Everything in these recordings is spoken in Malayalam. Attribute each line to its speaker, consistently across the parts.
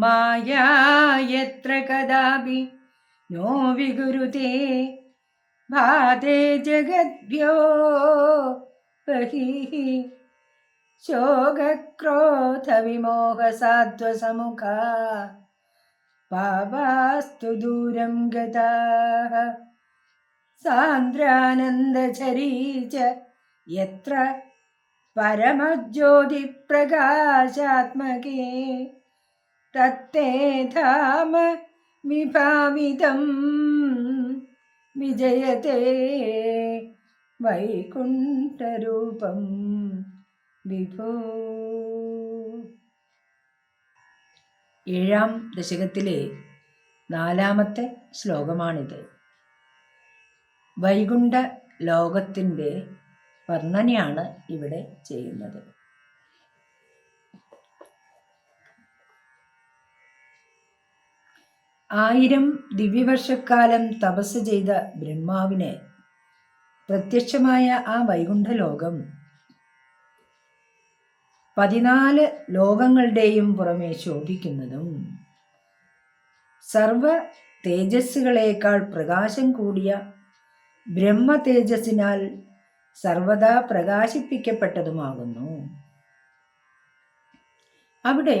Speaker 1: माया यत्र कदापि नो विगुरुते भाते जगद्भ्यो बहिः शोकक्रोधविमोहसात्वसमुखा पापास्तु दूरं गताः सान्द्रानन्दचरी च यत्र परमज्योतिप्रकाशात्मके തത്തേ ധാമ വിഭാവിതം വിജയത്തെ വൈകുണ്ഠരൂപം വിഭോ. ഏഴാം ദശകത്തിലെ നാലാമത്തെ ശ്ലോകമാണിത്. വൈകുണ്ഠ ലോകത്തിന്റെ വർണനയാണ് ഇവിടെ ചെയ്യുന്നത്. ആയിരം ദിവ്യവർഷക്കാലം തപസ് ചെയ്ത ബ്രഹ്മാവിന് പ്രത്യക്ഷമായ ആ വൈകുണ്ഠലോകം പതിനാല് ലോകങ്ങളുടെയും പുറമെ ശോഭിക്കുന്നതും സർവ തേജസ്സുകളേക്കാൾ പ്രകാശം കൂടിയ ബ്രഹ്മ തേജസ്സിനാൽ സർവദാ പ്രകാശിപ്പിക്കപ്പെട്ടതുമാകുന്നു. അവിടെ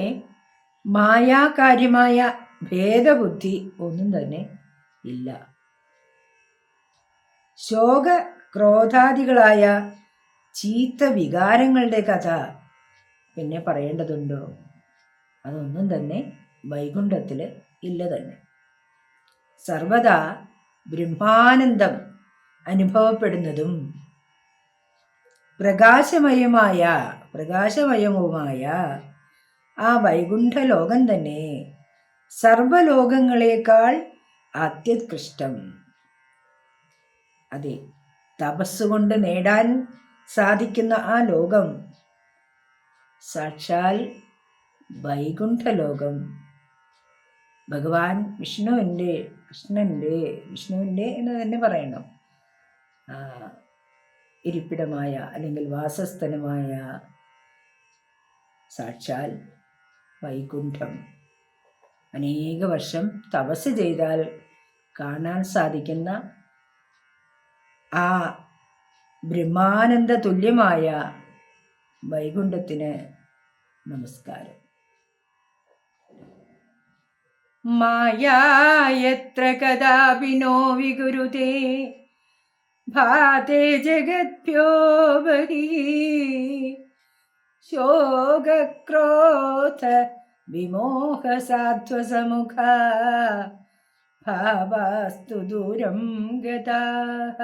Speaker 1: മായാകാര്യമായ ഭേദബുദ്ധി ഒന്നും തന്നെ ഇല്ല. ശോക ക്രോധാദികളായ ചീത്ത വികാരങ്ങളുടെ കഥ പിന്നെ പറയേണ്ടതുണ്ടോ? അതൊന്നും തന്നെ വൈകുണ്ഠത്തിൽ ഇല്ല തന്നെ. സർവദാ ബ്രഹ്മാനന്ദം അനുഭവപ്പെടുന്നതും പ്രകാശമയമായ പ്രകാശമയവുമായ ആ വൈകുണ്ഠ ലോകം തന്നെ സർവലോകങ്ങളേക്കാൾ അത്യുത്കൃഷ്ടം അതെ തപസ്സുകൊണ്ട് നേടാൻ സാധിക്കുന്ന ആ ലോകം സാക്ഷാൽ വൈകുണ്ഠലോകം. ഭഗവാൻ വിഷ്ണുവിന്റെ കൃഷ്ണന്റെ വിഷ്ണുവിന്റെ എന്ന് തന്നെ പറയണം. ഇരിപ്പിടമായ അല്ലെങ്കിൽ വാസസ്ഥലമായ സാക്ഷാൽ വൈകുണ്ഠം. അനേക വർഷം തപസ് ചെയ്താൽ കാണാൻ സാധിക്കുന്ന ആ ബ്രഹ്മാനന്ദ തുല്യമായ വൈകുണ്ഠത്തിന് നമസ്കാരം. മായായത്ര കഥാപിനോ വികുരുതേ ഭാതേ ജഗദ്ഭ്യോ ബഹി ശോകക്രോധ വിമോഹസാധ്വസമുഖ ഭാവാസ്തു ദൂരം ഗതാഹ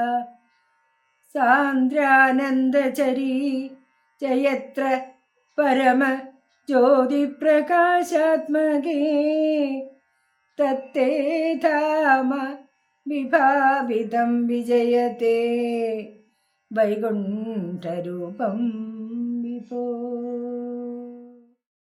Speaker 1: സാന്ദ്രാനന്ദചരീ ജയത്ര പരമ ജ്യോതിപ്രകാശാത്മകേ തത്തേ ധാമ വിഭാവിതം വിജയത്തെ വൈകുണ്ഠരൂപം വിഭോ